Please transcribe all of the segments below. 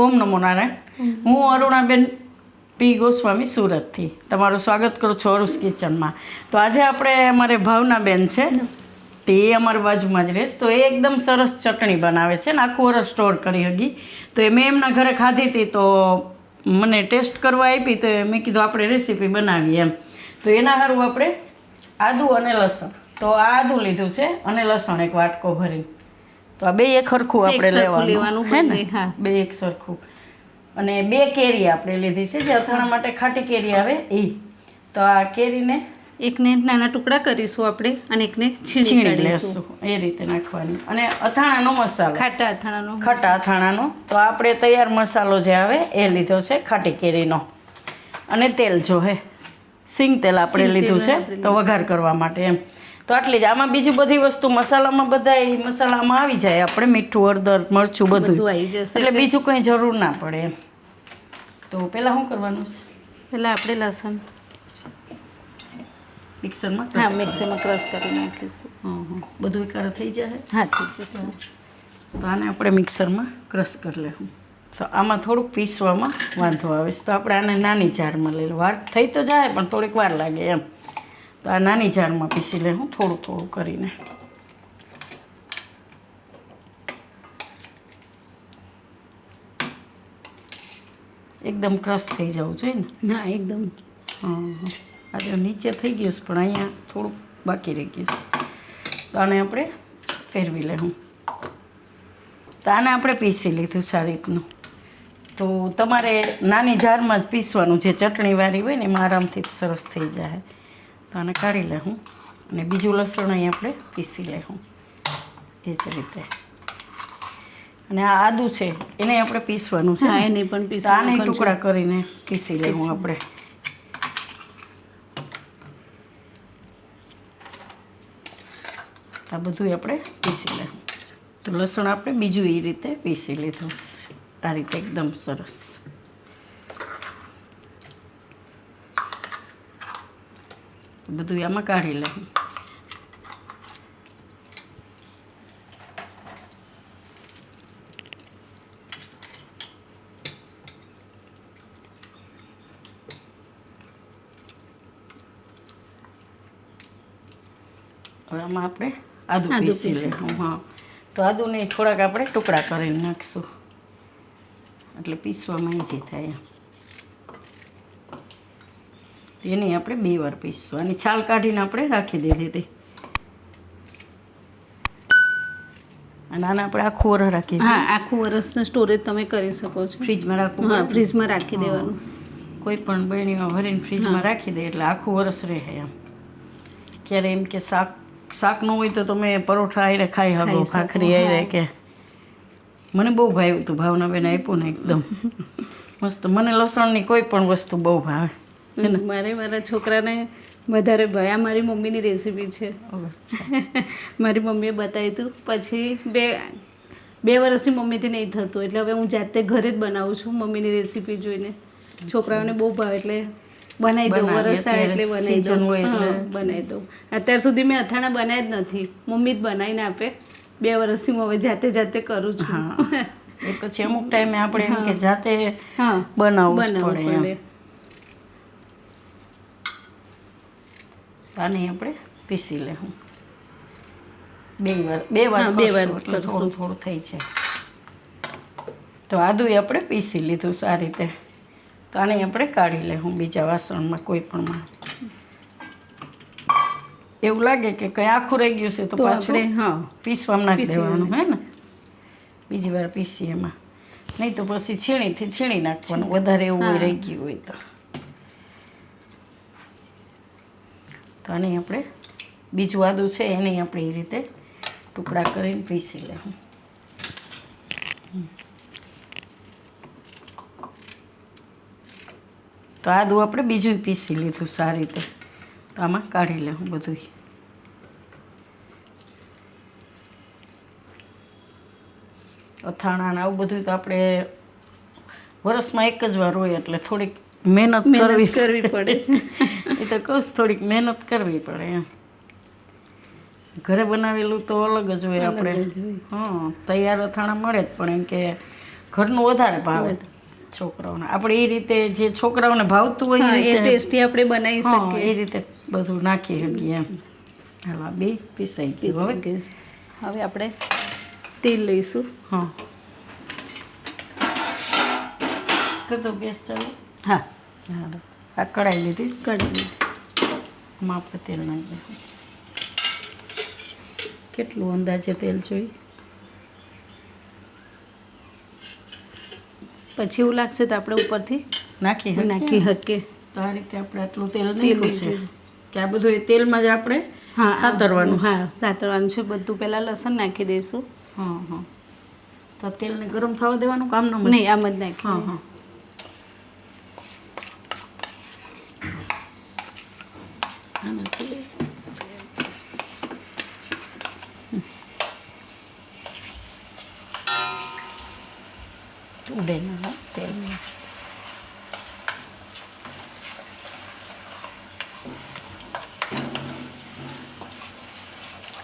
ઓમ નમો નારાયણ. હું અરુણાબેન પી ગોસ્વામી સુરતથી તમારું સ્વાગત કરું છું અરુસ કિચનમાં. તો આજે આપણે અમારે ભાવનાબેન છે. તે એ અમારી બાજુમાં જ રહેશે. તો એ એકદમ સરસ ચટણી બનાવે છે ને આખું વરસ સ્ટોર કરી હગી. તો એ મેં એમના ઘરે ખાધી હતી તો મને ટેસ્ટ કરવા આપી તો મેં કીધું આપણે રેસીપી બનાવીએ એમ. તો એના સારું આપણે આદું અને લસણ. તો આ આદું લીધું છે અને લસણ એક વાટકો ભરીને. તો આ બે એક સરખું આપણે લેવાનું. હે ને. બે એક સરખું. અને બે કેરી આપણે લીધી છે જે અથાણા માટે ખાટી કેરી આવે એ તો આ કેરીને એકને નાના ટુકડા કરીશું આપણે અને એકને છીણી લેશું એ રીતે નાખવાની. અને અથાણાનો મસાલો. ખાટા અથાણાનો ખાટા અથાણાનો. તો આપણે તૈયાર મસાલો જે આવે એ લીધો છે ખાટી કેરીનો. અને તેલ જો હે સિંગ તેલ આપણે લીધું છે તો વઘાર કરવા માટે એમ. તો આટલી જ. આમાં બીજી બધી વસ્તુ મસાલામાં બધા મસાલામાં આવી જાય. આપણે મીઠું હળદર મરચું બધું આવી જશે. એટલે બીજું કંઈ જરૂર ના પડે એમ. તો પહેલાં શું કરવાનું છે? પહેલાં આપણે લસણ. મિક્સરમાં હા મિક્સરમાં ક્રશ કરી નાખીશું. હં. બધું એકારે થઈ જાય હા થઈ જશે. તો આને આપણે મિક્સરમાં ક્રશ કરી લેવું. તો આમાં થોડુંક પીસવામાં વાંધો આવે છે. તો આપણે આને નાની જારમાં લઈ લઉં વાર થઈ તો જાય પણ થોડીક વાર લાગે એમ. તો આ નાની જારમાં પીસી લેવું થોડું થોડું કરીને. એકદમ ક્રશ થઈ જવું જોઈએ ને? ના એકદમ. હં, આજે નીચે થઈ ગયું છે પણ અહીંયા થોડુંક બાકી રહી ગયું છે. તો આને આપણે ફેરવી લેવું તો આને આપણે પીસી લીધું સારી રીતનું. તો તમારે નાની જારમાં જ પીસવાનું જે ચટણીવાળી હોય ને એમાં આરામથી સરસ થઈ જાય. તો આને કાઢી લેવું અને બીજું લસણ અહીં આપણે પીસી લેવું એ જ રીતે. અને આ આદું છે એને આપણે પીસવાનું છે એને પણ આને ટુકડા કરીને પીસી લેવું આપણે. આ બધું આપણે પીસી લેવું તો લસણ આપણે બીજું એ રીતે પીસી લીધું. આ રીતે એકદમ સરસ. તો બધું આમાં કાઢી લઉં હવે આમાં આપણે આદુ પીસી લઈશું હા. તો આદુને થોડાક આપણે ટુકડા કરીને નાખશું. એટલે પીસવામાં ઈઝી થાય એની આપણે બે વાર પીસશું. આની છાલ કાઢીને આપણે રાખી દીધી હતી. નાના આપણે આખું વરસ રાખી હા આખું વરસનું સ્ટોરેજ તમે કરી શકો છો. ફ્રીજમાં રાખવું હા ફ્રીજમાં રાખી દેવાનું. કોઈ પણ બરણીમાં ભરીને ફ્રીજમાં રાખી દે એટલે આખું વરસ રહે એમ. ક્યારે એમ કે શાક શાક ન હોય તો તમે પરોઠા આવીને ખાઈ શકો ખાઈ આવીને કે. મને બહુ ભાવ્યું હતું ભાવનાબેન આપ્યું ને એકદમ. મસ્ત મને લસણની કોઈ પણ વસ્તુ બહુ ભાવે. મારે મારા છોકરાને વધારે ભાઈ આ મારી મમ્મીની રેસીપી છે. મારી મમ્મીએ બતાવ્યું હતું. પછી બે બે વર્ષથી મમ્મીથી નહીં થતું. એટલે હવે હું જાતે ઘરે જ બનાવું છું મમ્મીની રેસીપી જોઈને. છોકરાઓને બહુ ભાવે. એટલે બનાવી દઉં. વરસ થાય એટલે બનાવી દઉં. બનાવી દઉં. અત્યાર સુધી મેં અથાણા બનાવ્યા જ નથી. મમ્મી જ બનાવીને આપે. બે વર્ષથી હું હવે જાતે જાતે કરું છું. પછી અમુક ટાઈમે આપણે કે જાતે બનાવવું પડે એમ પડે આને આપણે પીસી લેવું બે વાર બે વાર બે વાર એટલે થોડું થોડું થઈ છે તો આદું આપણે પીસી લીધું સારી રીતે. તો આને આપણે કાઢી લેવું બીજા વાસણમાં કોઈ પણમાં એવું લાગે કે કંઈ આખું રહી ગયું છે તો પાછું હા પીસવામાં નાખી દેવાનું હે ને? બીજી વાર પીસી એમાં. નહીં તો પછી છીણીથી છીણી નાખવાનું. વધારે એવું રહી ગયું હોય તો. તો આને આપણે બીજું આદું છે એને આપણે એ રીતે ટુકડા કરીને પીસી લેવું. તો આદું આપણે બીજું પીસી લીધું સારી રીતે. તો આમાં કાઢી લેવું બધું અથાણા ને આવું બધું તો આપણે વરસમાં એક જ વાર હોય એટલે થોડીક મહેનત કરવી કરવી પડે. એ તો કહું થોડીક મહેનત કરવી પડે એમ. ઘરે બનાવેલું તો અલગ જ હોય આપણે. હા તૈયાર અથાણા મળે જ પણ એમ કે ઘરનું વધારે ભાવે છોકરાઓને. આપણે એ રીતે જે છોકરાઓને ભાવતું હોય એ ટેસ્ટી આપણે બનાવી શકીએ. એ રીતે બધું નાખી શકીએ એમ. હાલો બે પીસાઈ ગયું હવે. હવે આપણે તેલ લઈશું. હા. તો બેસ ગેસ હા. હા આ કઢાઈ લીધી. કઢી લીધી. આપણે તેલ નાખી કેટલું અંદાજે તેલ જોઈએ? પછી એવું લાગશે તો આપણે ઉપરથી નાખી નાખી? શકીએ તો આ રીતે આપણે આટલું તેલ તેલ છે. કે આ બધું એ તેલમાં જ આપણે હા સાતરવાનું હા સાતરવાનું છે. બધું પહેલાં લસણ નાખી દઈશું. હા હા. તો તેલને ગરમ થવા દેવાનું કામ ન નહીં આમ જ નાખી હા હા આનાથી ઉડે ના હા, તેલમાં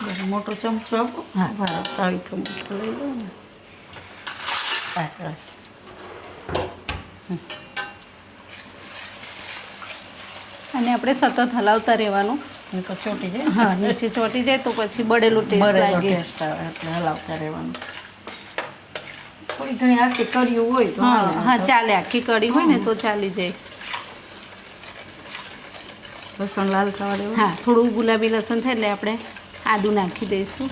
બસ મોટો ચમચો આપો હા. હા તાવીથો મોટો લઈ લો ને અને આપણે સતત હલાવતા રહેવાનું. ચોટી જાય. હા નીચે ચોટી જાય તો પછી બળેલું ટેસ્ટ લાગે એટલે હલાવતા રહેવાનું. થોડી ઘણી આખી કર્યું હોય તો હા હા ચાલે આખી કડી હોય ને તો ચાલી જાય. લસણ લાલ થવા દેવું. હા થોડું ગુલાબી લસણ થાય એટલે આપણે આદું નાખી દઈશું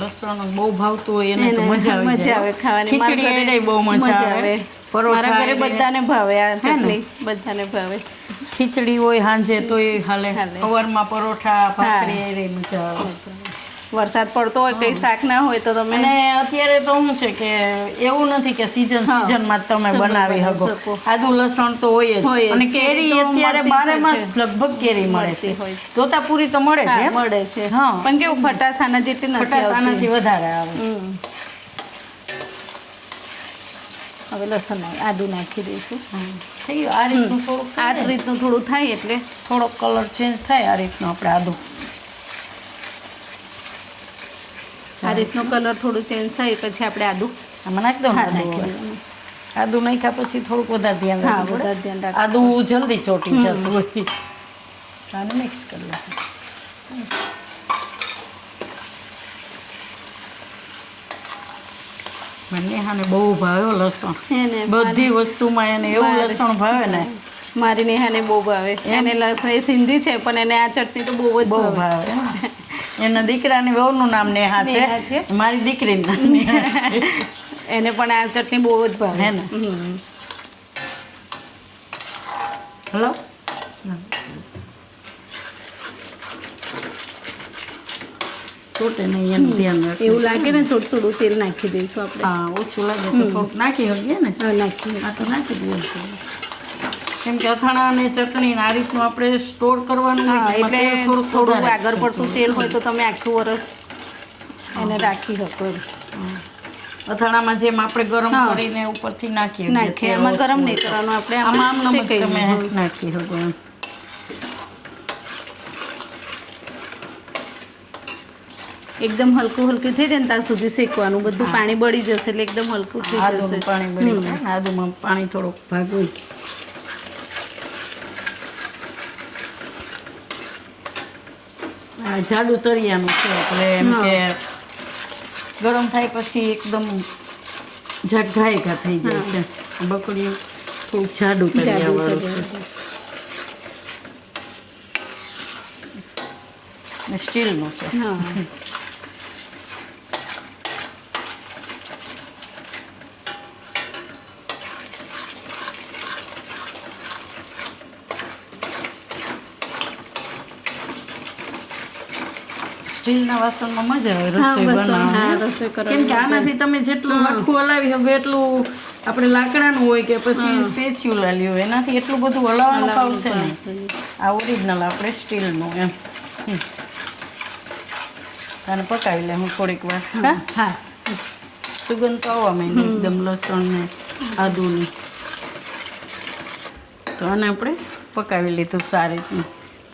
લસણ બહુ ભાવતું હોય એને તો મજા આવી મજા આવે ખાવાની. ખીચડી બહુ મજા આવે. મારા ઘરે બધાને ભાવે આ ચટણી. બધાને ભાવે. ખીચડી હોય સાંજે તોય હાલે. હાલે. સવારમાં પરોઠા ભાખરી મજા આવે. વરસાદ પડતો હોય કઈ શાક ના હોય તો તમે અને અત્યારે તો શું છે કે એવું નથી કે સીઝન. સીઝનમાં તમે બનાવી શકો. આદુ લસણ તો હોય જ. અને કેરી અત્યારે બારે માસ લગભગ કેરી મળે છે. તોતાપુરી તો મળે છે મળે છે. હા. પણ કેવું ખટાશ આના જેટલી નથી ખટાશ આનાથી વધારે આવે. હવે લસણ આદુ નાખી દઈશું. થઈ ગયું. આ રીતનું થોડું આ રીતનું થોડું થાય એટલે થોડોક કલર ચેન્જ થાય આ રીતનું આપણે આદુ આ રીતનો કલર થોડું ચેન્જ થાય પછી આપણે આદુ આમાં નાખી દો આદુ નાખી નાખ્યા પછી થોડુંક વધારે ધ્યાન રાખવું વધારે ધ્યાન રાખવું આદુ જલ્દી ચોટી જતું હોય. આને મિક્સ કરી લો મને હાને બહુ ભાવ્યો લસણ. બધી વસ્તુમાં એને એવું લસણ ભાવે ને. મારી નેહાને બહુ ભાવે. એને લસણ એ સિંધી છે પણ એને આ ચટણી તો બહુ જ બહુ ભાવે. એના દીકરાની વહુનું નામ નેહા છે. મારી દીકરીનું નામ નેહા છે. એને પણ આ ચટણી બહુ જ ભાવે. હે ને? હલો? ચોટે નહીં એનું ધ્યાન રાખવું. એવું લાગે ને થોડું થોડું તેલ નાખી દઈશું આપણે. હા ઓછું લાગે તો નાખી શકીએ ને? નાખી. આ તો નાખી દઈએ. કેમ કે અથાણા અને ચટણી આ રીતનું આપણે સ્ટોર કરવાનું એટલે થોડું થોડું આગળ પડતું તેલ હોય તો તમે આખું વરસ એને રાખી શકો. અથાણામાં જેમ આપણે ગરમ. કરીને ઉપરથી નાખીએ નાખીએ એમાં ગરમ નહીં કરવાનું આપણે આમાં આમ તમે નાખી શકો એકદમ હલકું હલકું થઈ જાય ને ત્યાં સુધી શેકવાનું. બધું પાણી બળી જશે એટલે એકદમ હલકું થઈ જશે. પાણી બળી આદુમાં પાણી થોડુંક ભાગ હોય. જાડું તળિયાનું છે એટલે એમ કે ગરમ થાય પછી એકદમ ઝાક થઈ જાય છે. બકડીયું થોડુંક જાડું તળિયાવાળું છે. સ્ટીલનું છે. સ્ટીલના વાસણમાં મજા આવે રસોઈ બનાવવાની કેમ કે આનાથી તમે જેટલું આખું હલાવી શકો એટલું આપણે લાકડાનું હોય કે પછી સ્પેચ્યુલા લ્યો એનાથી એટલું બધું હલાવવાનું ફાવશે નહીં. આ ઓરિજિનલ આપણે સ્ટીલનું એમ. અને પકાવી લે હું થોડીક વાર હા? સુગંધ તો આવવા માંડી એકદમ લસણ ને આદુની. તો આને આપણે પકાવી લીધું સારી રીતનું.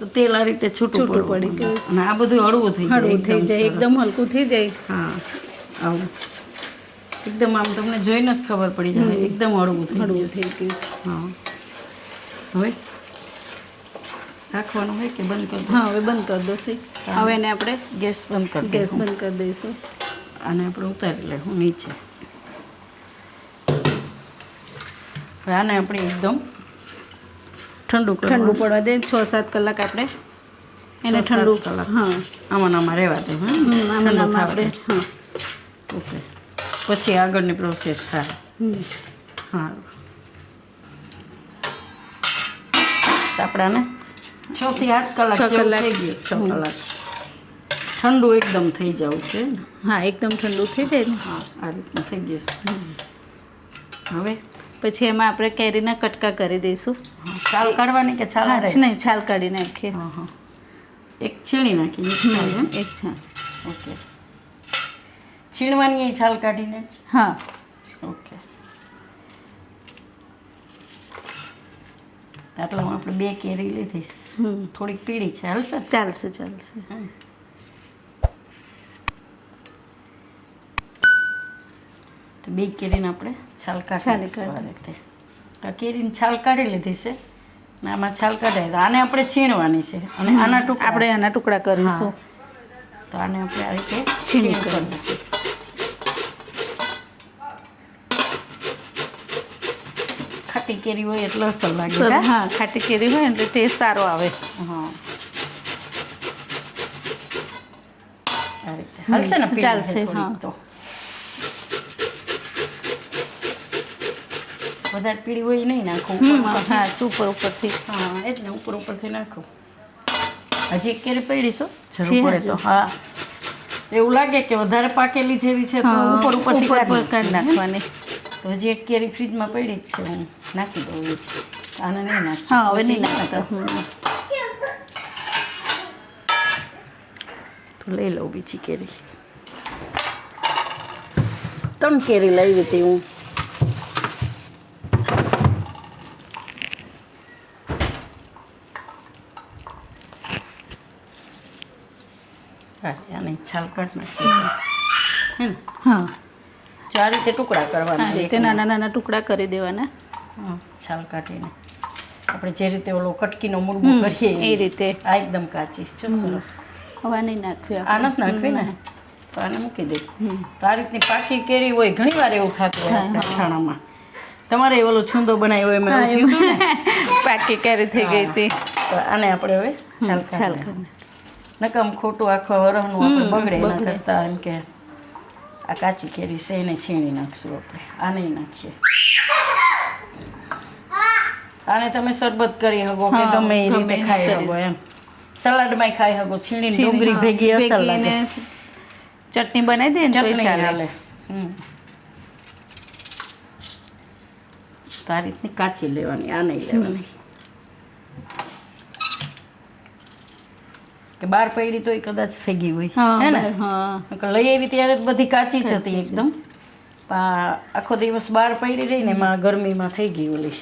તો તેલ આ રીતે છૂટું પડી. ગયું. અને આ બધું હળવું થઈ જાય હળવું થઈ જાય એકદમ હલકું થઈ જાય. હા આવું. એકદમ આમ તમને જોઈને જ ખબર પડી જાય એકદમ હળવું થઈ હળવું થઈ ગયું. હા. હવે? રાખવાનું હોય કે બંધ કરી હા હવે બંધ કરી દઈશું. હવે એને આપણે ગેસ બંધ કરી ગેસ બંધ કરી દઈશું. આને આપણે ઉતારી લેવું નીચે. હવે આને આપણે એકદમ ઠંડુ ઠંડુ પડવા દે. છ સાત કલાક આપણે એને ઠંડુ કલાક. હા. આમાં આમાં રહેવા દે આમાં આપણે હા. ઓકે. પછી આગળની પ્રોસેસ થાય. હા. આપણાને છ થી આઠ કલાક છ કલાક. થઈ ગયું. છ કલાક. ઠંડુ એકદમ થઈ જવું છે હા એકદમ ઠંડુ થઈ જાય ને. હા આ રીતનું થઈ ગયું છે. હવે? પછી એમાં આપણે કેરીના કટકા કરી દઈશું. હા, છાલ કાઢવાની કે છાલ હા? નહીં છાલ કાઢી નાખીએ. હા હા. એક છીણી નાખી એક છાલ ઓકે. છીણવાની છાલ કાઢીને હા. ઓકે. આટલામાં આપણે બે કેરી લીધી. થોડીક પીળી છે હાલશે? ચાલશે ચાલશે. તો બે કેરીને આપણે છાલ કાઢી આ કેરીની છાલ કાઢી લીધી છે ને આમાં છાલ કાઢાય તો આને આપણે છીણવાની છે અને આના ટુકડા. આપણે આના ટુકડા કરીશું. તો આને આપણે આ રીતે છીણી છીણ કરી ખાટી કેરી હોય એટલે અસર લાગે હા? ખાટી કેરી હોય એટલે ટેસ્ટ સારો આવે. હા. આ રીતે. ચાલશે ને ચાલશે, હા. તો? વધારે પીળી હોય નહીં નાખું. હા ઉપર ઉપરથી. હા એટલે ઉપર ઉપરથી નાખું. હજી કેરી પડી છો જરૂર પડે તો. હા. એવું લાગે કે વધારે પાકેલી જેવી છે તો ઉપર ઉપરથી ઉપર કાઢી નાખવાની. તો હજી એક કેરી ફ્રીજમાં પડી જ છે હું નાખી દઉં એ જ. આને નહીં નાખી. હા હવે નહીં નાખતા. તો લઈ લઉં બીજી કેરી. ત્રણ કેરી લઈ હતી હું. હા આને છાલ કાઢ નાખી. હે ચાર રીતે ટુકડા કરવાના રીતે નાના નાના ટુકડા કરી દેવાના. છાલ કાઢીને. આપણે જે રીતે ઓલો કટકીનો મુરબો કરીએ એ રીતે. આ એકદમ કાચી છે સરસ. હવા નહીં નાખવી આ નથી નાખવી ને? તો આને મૂકી દે. તો આ રીતની પાકી કેરી હોય ઘણી વાર એવું થતું હોય અથાણામાં તમારે ઓલો છૂંદો બનાવ્યો એમ પાકી કેરી થઈ ગઈ હતી. તો આને આપણે હવે છાલ છાલ નકમ ખોટું આખો વરહનું આપણે બગડે એના. કરતાં એમ કે આ કાચી કેરી છે એને છીણી નાખશું આપણે. આ નહીં નાખીએ. આને તમે શરબત કરી શકો કે ગમે એ રીતે ખાઈ શકો એમ. સલાડમાં ખાઈ શકો છીણી, ડુંગળી ભેગી અસર લાગે. ચટણી બનાવી દે ચટણી ચાલે. તો આ રીતની કાચી લેવાની આ નહીં લેવાની. કે બાર પડી તો કદાચ થઈ ગઈ હોય. હે ને? લઈ આવી ત્યારે બધી કાચી જ હતી એકદમ. પણ આખો દિવસ બહાર પડી રહી ને એમાં ગરમીમાં થઈ ગઈ ઓલી.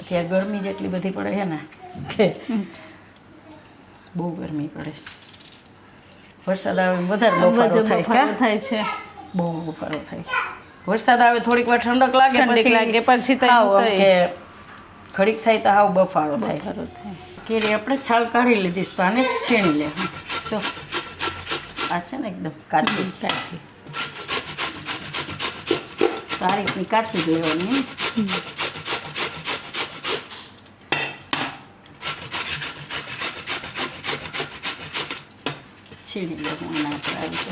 અત્યારે ગરમી જેટલી બધી પડે છે ને કે બહુ ગરમી પડે. વરસાદ આવે વધારે બફારો થાય છે. બહુ બફારો થાય. વરસાદ આવે થોડીક વાર ઠંડક લાગે ઠંડક પછી લાગે, પછી. કે ઘડીક થાય તો હાવ બફારો થાય. બફારો થાય. કેરી આપણે છાલ કાઢી લીધી તો આને છીણી લે. જો. આ છે ને એકદમ કાચી કાચી. તો આ રીતની કાચી જ લેવાની. છીણી લેવું આપણે આવી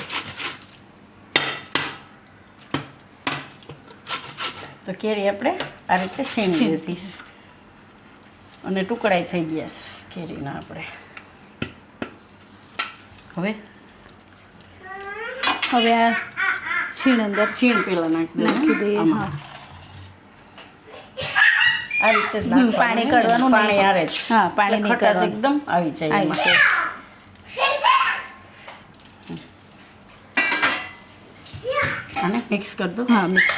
તો કેરી આપણે આ રીતે છીણી. લીધી અને ટુકડાઈ થઈ ગયા છે. કેરીના આપણે હવે? હવે આ છીણ અંદર છીણ પેલા નાખી નાખી દઈએ આ રીતે પાણી કાઢવાનું પાણી આરે જ. હા, પાણી કાઢવાનું. એકદમ આવી જાય આવી આને મિક્સ કરી દો. હા મિક્સ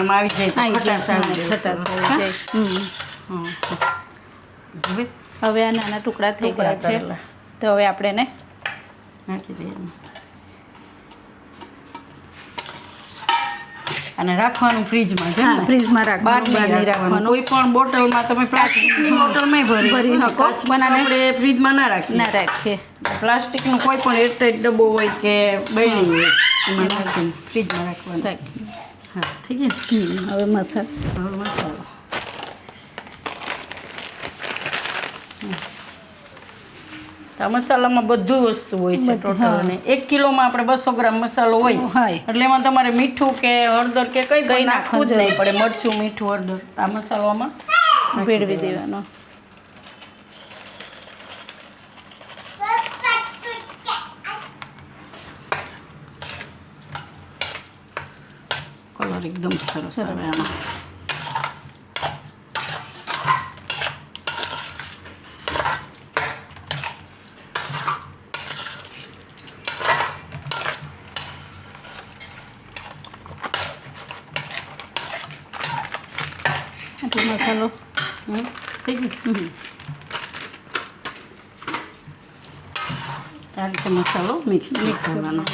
એમ આવી જાય ખટાશ આવી જાય. હવે? આ નાના ટુકડા થઈ ગયા છે. તો હવે આપણે એને નાખી દઈએ. અને રાખવાનું ફ્રીજમાં છે ને? ફ્રીજમાં રાખવાનું, બહાર નહીં રાખવાનું. કોઈ પણ બોટલમાં તમે પ્લાસ્ટિકની બોટલમાં ભરી ભરી શકો. પણ આપણે ફ્રીજમાં ના રાખીએ. ના રાખીએ. પ્લાસ્ટિકનું કોઈ પણ એરટાઈટ ડબ્બો હોય કે બળી હોય એમાં નાખીને ફ્રીજમાં રાખવાનું. હા થઈ ગયા? હવે મસાલો. હવે મસાલો. આ મસાલામાં બધું વસ્તુ હોય છે ટોટલ અને એક કિલોમાં આપણે બસો ગ્રામ મસાલો હોય. હોય. એટલે એમાં તમારે મીઠું કે હળદર કે કંઈ કંઈ નાખવું જ નહીં પડે. મરચું મીઠું હળદર આ મસાલામાં ભેળવી દેવાનો. કલર એકદમ સરસ સરસ. આવે આમાં આટલો મસાલો હમ, થઈ ગયું આ રીતે મસાલો મિક્સ મિક્સ કરવાનો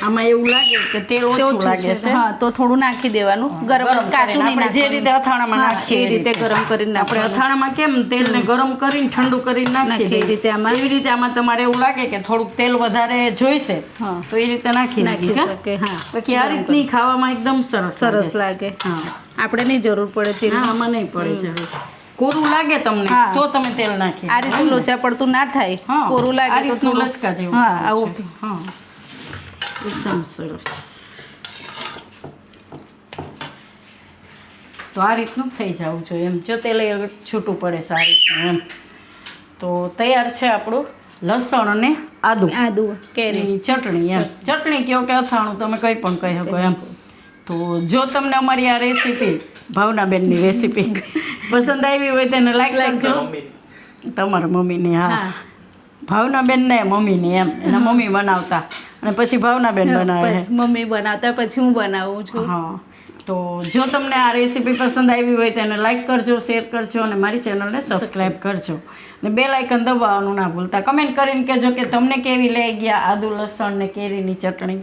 આમાં એવું લાગે કે તેલ ઓછું લાગે છે. હા તો થોડું નાખી દેવાનું ગરમ કાચું નહીં જે રીતે અથાણામાં નાખીએ એ રીતે ગરમ કરીને આપણે અથાણામાં કેમ તેલને ગરમ કરીને ઠંડુ કરીને નાખીએ એ રીતે આમાં- એવી રીતે આમાં તમારે એવું લાગે કે થોડુંક તેલ વધારે જોઈશે તો એ રીતે નાખી નાખી? શકે હા. બાકી આ રીતની ખાવામાં એકદમ સરસ સરસ લાગે. હા. આપણે નહીં જરૂર પડે તેલ. આમાં નહીં પડે જરૂર. કોરું લાગે તમને? તો તમે તેલ નાખી આ રીતે લોચા પડતું ના થાય. કોરું લાગે તો લચકા જેવું હા આવું. હા. એકદમ સરસ તો આ રીતનું થઈ જવું જોઈએ એમ. જો તેલ છૂટું પડે સારી રીતનું એમ. તો તૈયાર છે આપણું લસણ અને આદુ. આદુ કેરી. ચટણી એમ. ચટણી કહો કે અથાણું તમે કંઈ પણ કહી શકો એમ. તો જો તમને અમારી આ રેસીપી ભાવનાબેનની રેસીપી પસંદ આવી હોય તેને લાઈક લાગજો તમારા મમ્મીની હા. હા. ભાવનાબેન ને મમ્મીની એમ. એના મમ્મી બનાવતા. અને પછી ભાવનાબેન બનાવે મમ્મી બનાવતા પછી હું બનાવું છું. હા. તો જો તમને આ રેસીપી પસંદ આવી હોય તેને લાઈક કરજો શેર કરજો અને મારી ચેનલને સબસ્ક્રાઈબ કરજો. અને બે લાઇકન દબાવવાનું ના ભૂલતા. કમેન્ટ કરીને કહેજો કે તમને કેવી લઈ ગયા આદુ લસણ ને કેરીની ચટણી.